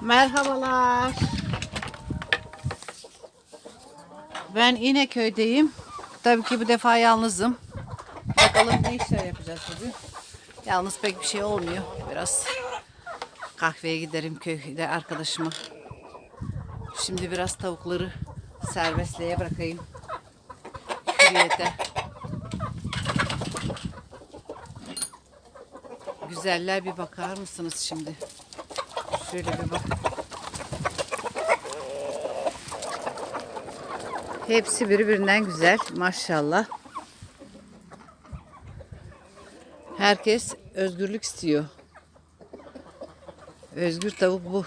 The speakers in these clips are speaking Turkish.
Merhabalar. Ben İneköy'deyim. Tabii ki bu defa yalnızım. Bakalım ne işler yapacağız bugün. Yalnız pek bir şey olmuyor. Biraz kahveye giderim köyde arkadaşıma. Şimdi biraz tavukları serbestliğe bırakayım. Hürriyete. Güzeller bir bakar mısınız şimdi? Şöyle bir bak. Hepsi birbirinden güzel maşallah. Herkes özgürlük istiyor. Özgür tavuk bu.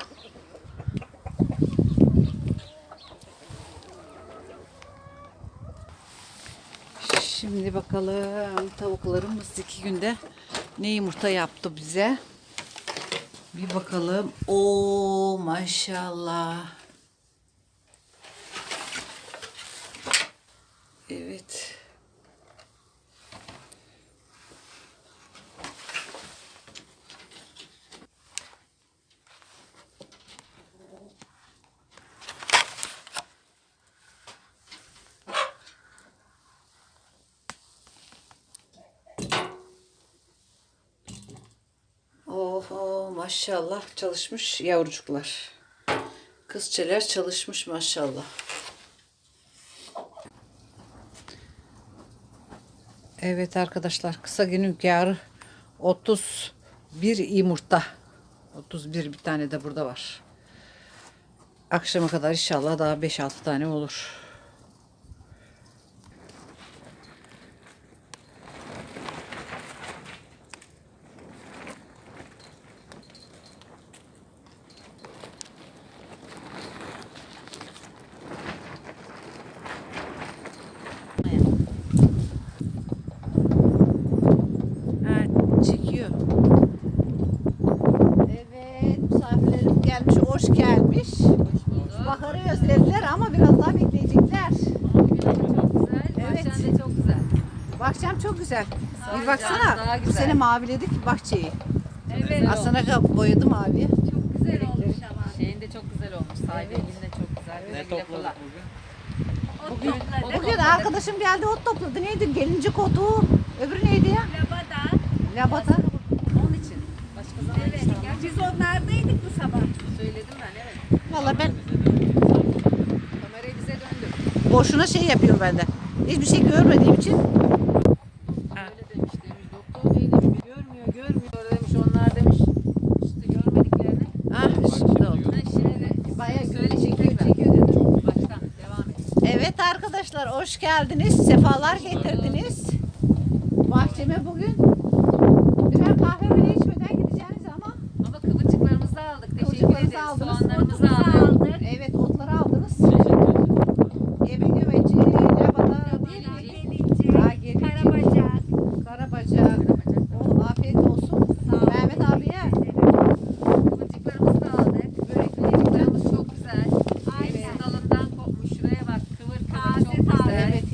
Şimdi bakalım tavuklarımız iki günde ne yumurta yaptı bize. Bir bakalım. Oo maşallah. Evet. Oho maşallah çalışmış yavrucuklar. Kızçeler çalışmış maşallah. Evet arkadaşlar kısa günün kârı 31 yumurta. 31 bir tane de burada var. Akşama kadar inşallah daha 5-6 tane olur. Ha, çekiyor. Evet, misafirlerim gelmiş, hoş gelmiş. Baharı özlediler ama biraz daha bekleyecekler. Bugün hava çok güzel. Evet. Bahçen de çok güzel. Bahçem çok güzel. Bir baksana, güzel, daha bu güzel. sene maviledik bahçeyi. Evet. Aslında boyadım maviye. Çok güzel olmuş ama. Şeyin de çok güzel olmuş. Sahibi elin de çok güzel. Ne topladık kullan. bugün? Bugün, Bugün arkadaşım geldi ot topladı. Neydi? Gelincik otu. Öbürü neydi ya? Labada. Labata. Onun için. Başka zaman Evet. inşallah. Ya biz onlardaydık bu sabah. Söyledim ben evet. Valla ben Kamerayı bize döndür. boşuna şey yapıyorum ben de. Hiçbir şey görmediğim için. Hoş geldiniz. Sefalar getirdiniz. Bahçeme bugün birer kahve bile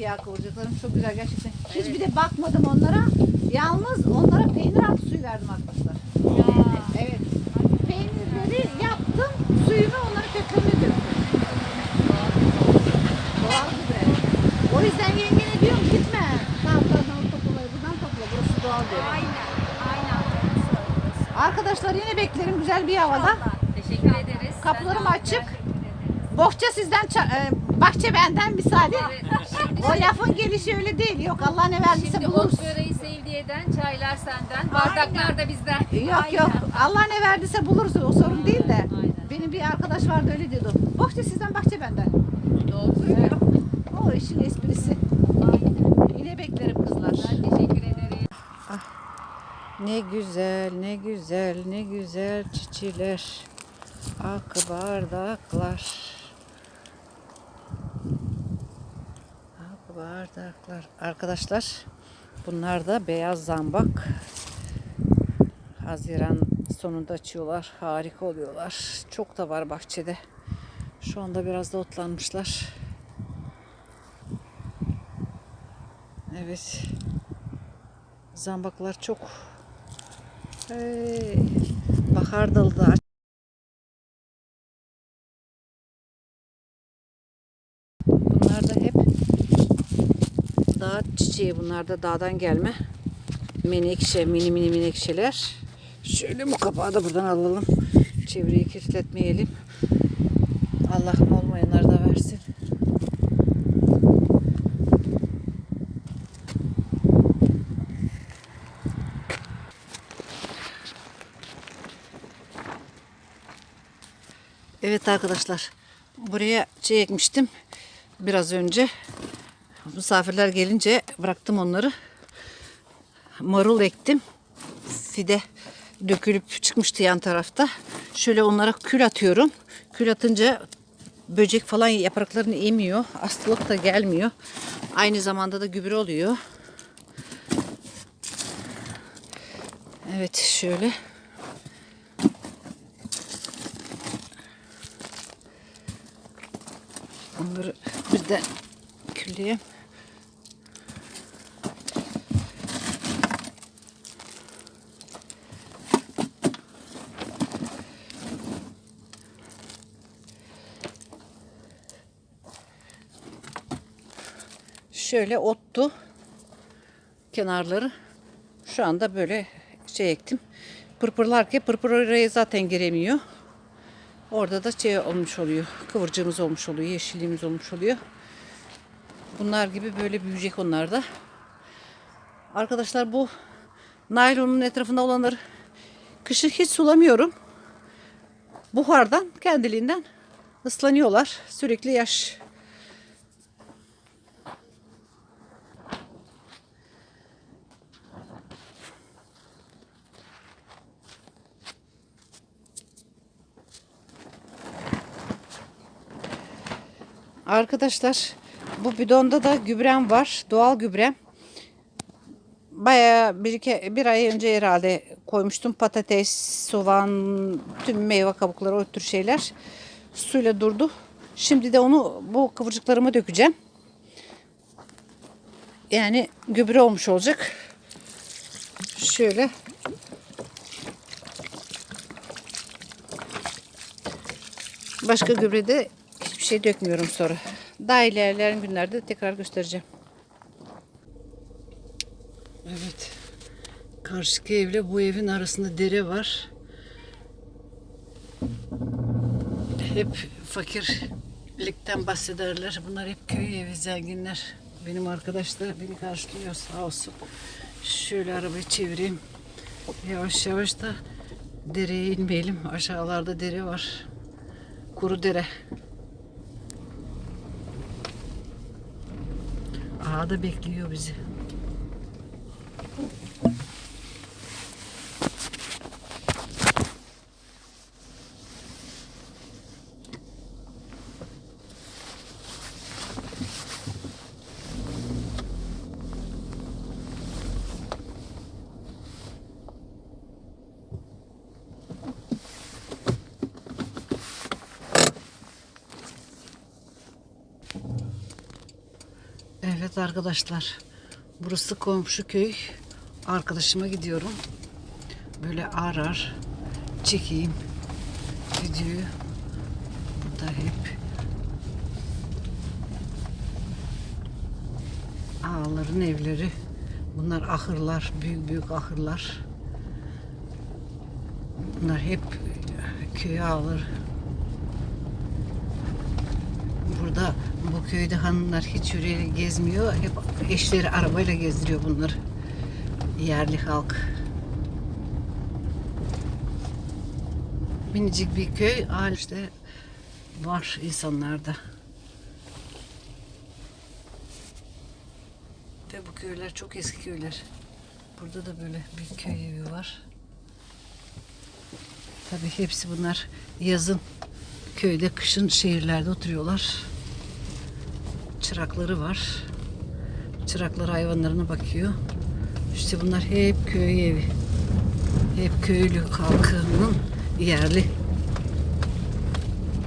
ya kıvırcıklarım çok güzel gerçekten. Hiç bir de bakmadım onlara. Yalnız onlara peynir altı suyu verdim arkadaşlar. Evet. Peynirleri yaptım. Suyunu onların köklerine döktüm. Doğal gübre. O yüzden yengene diyorum gitme. Taraflardan topla, buradan topla. Burası doğal diyor. Aynen. Aynen. Arkadaşlar yine beklerim güzel bir havada. Teşekkür ederiz. Kapılarım açık. Bohça sizden, e, bahçe benden müsaade. Evet. O lafın gelişi öyle değil. Yok Allah ne verdiyse şimdi buluruz. böreği sevdiyeden, çaylar senden, bardaklar da bizden. Yok yok. Allah ne verdiyse buluruz. O sorun değil de. Aynen. Benim bir arkadaş vardı öyle diyordu. Bohça sizden bahçe benden. Doğru söylüyor. O işin esprisi. Yine beklerim kızlar. Ben teşekkür ederim. Ne güzel, ne güzel, ne güzel çiçeler. Ak bardaklar. Bardaklar. Arkadaşlar bunlar da beyaz zambak. Haziran sonunda açıyorlar. Harika oluyorlar. Çok da var bahçede. Şu anda biraz da otlanmışlar. Evet. Zambaklar çok. Hey. Bahar dalı da Dağ çiçeği bunlar da dağdan gelme. Menekşe, mini mini menekşeler. Şöyle bu kapağı da buradan alalım. Çevreyi kirletmeyelim. Allah'ım olmayanlar da versin. Evet arkadaşlar. Buraya şey ekmiştim. Biraz önce. Misafirler gelince bıraktım onları. Marul ektim. Fide dökülüp çıkmıştı yan tarafta. Şöyle onlara kül atıyorum. Kül atınca böcek falan yapraklarını emiyor. Hastalık da gelmiyor. Aynı zamanda da gübre oluyor. Evet şöyle. Onları birden külleyeyim. Şöyle ottu kenarları. Şu anda böyle şey ektim. Pırpırlarken pırpır oraya zaten giremiyor. Orada da şey olmuş oluyor. Kıvırcığımız olmuş oluyor. Yeşilliğimiz olmuş oluyor. Bunlar gibi böyle büyüyecek onlar da. Arkadaşlar bu naylonun etrafında olanları kışın hiç sulamıyorum. Buhardan kendiliğinden ıslanıyorlar. Sürekli yaş. Arkadaşlar bu bidonda da gübrem var. Doğal gübrem. Bayağı bir, iki, bir ay önce herhalde koymuştum. Patates, soğan, tüm meyve kabukları o tür şeyler. Suyla durdu. Şimdi de onu bu kıvırcıklarıma dökeceğim. Yani gübre olmuş olacak. Şöyle. Başka gübrede şey dökmüyorum sonra. Daha ilerleyen günlerde tekrar göstereceğim. Evet. Karşıki evle bu evin arasında dere var. Hep fakirlikten bahsederler. Bunlar hep köy evi zenginler. Benim arkadaşlar beni karşılıyor sağ olsun. Şöyle arabayı çevireyim. Yavaş yavaş da dereye inmeyelim. Aşağılarda dere var. Kuru dere. Ağa da bekliyor bizi. Evet arkadaşlar. Burası komşu köy. Arkadaşıma gidiyorum. Böyle ağır çekeyim videoyu. Burada hep ağaların evleri. Bunlar ahırlar, büyük büyük ahırlar. Bunlar hep köy ağaları. Burada bu köyde hanımlar hiç yürüyerek gezmiyor. Hep eşleri arabayla gezdiriyor bunları. Yerli halk. Minicik bir köy. Aa işte var insanlarda. Ve bu köyler çok eski köyler. Burada da böyle bir köy evi var. Tabii hepsi bunlar yazın köyde, kışın şehirlerde oturuyorlar. Çırakları var. Çıraklar hayvanlarına bakıyor. İşte bunlar hep köy evi. Hep köylü halkının yerli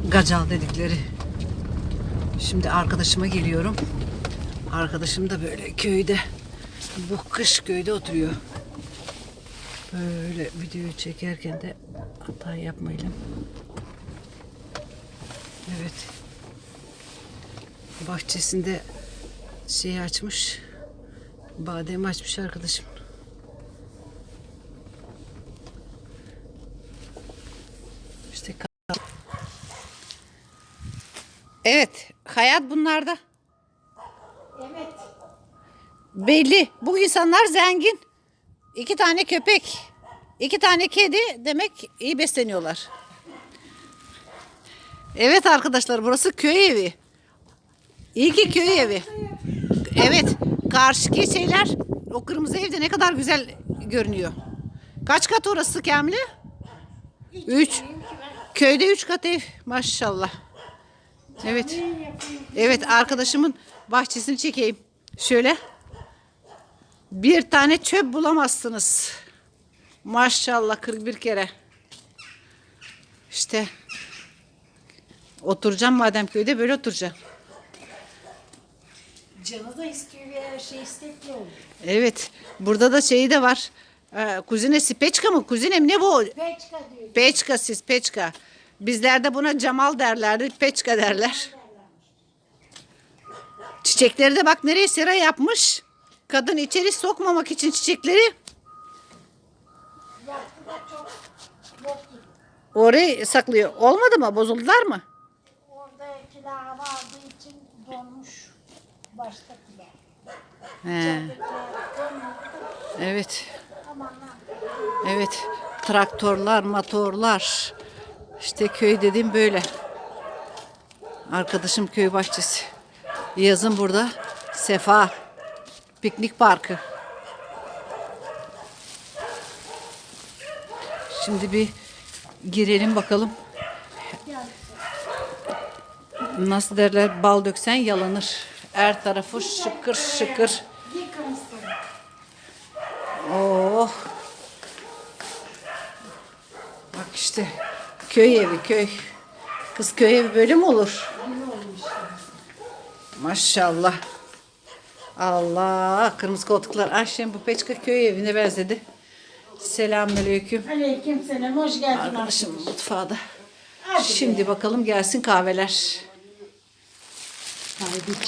gacal dedikleri. Şimdi arkadaşıma geliyorum. Arkadaşım da böyle köyde bu kış köyde oturuyor. Böyle videoyu çekerken de hata yapmayalım. Evet. Bahçesinde şey açmış. Badem açmış arkadaşım. İşte Evet, hayat bunlarda. Evet. Belli. Bu insanlar zengin. İki tane köpek, iki tane kedi demek iyi besleniyorlar. Evet arkadaşlar burası köy evi. İyi ki köy evi. Evet karşıki şeyler o kırmızı evde ne kadar güzel görünüyor. Kaç kat orası Kamile? Üç. Köyde üç kat ev maşallah. Evet. Evet arkadaşımın bahçesini çekeyim. Şöyle. Bir tane çöp bulamazsınız. Maşallah 41 kere. İşte oturacağım madem köyde böyle oturacağım. Canı da istiyor ve her şey istekli oldu. Evet. Burada da şeyi de var. Ee, kuzinesi peçka mı? Kuzinem ne bu? Peçka diyor. Peçka siz peçka. Bizlerde buna camal derlerdi. Peçka derler. Çiçekleri de bak nereye sera yapmış. Kadın içeri sokmamak için çiçekleri Yaptı da çok bok gibi. oraya saklıyor. Olmadı mı? Bozuldular mı? Oradakiler donmuş He, evet. Evet. Traktörler, motorlar. İşte köy dediğim böyle. Arkadaşım köy bahçesi. Yazın burada Sefa piknik parkı. Şimdi bir girelim bakalım. Nasıl derler bal döksen yalanır. Her tarafı şıkır şıkır. Yıkamışsın. Oh. Bak işte köy evi köy. Kız köy evi böyle mi olur? Maşallah. Allah kırmızı koltuklar. Ayşem bu Peçka köy evine benzedi. Selamünaleyküm. Aleyküm selam. Hoş geldin. Arkadaşım mutfağa da. Şimdi bakalım gelsin kahveler. Haydi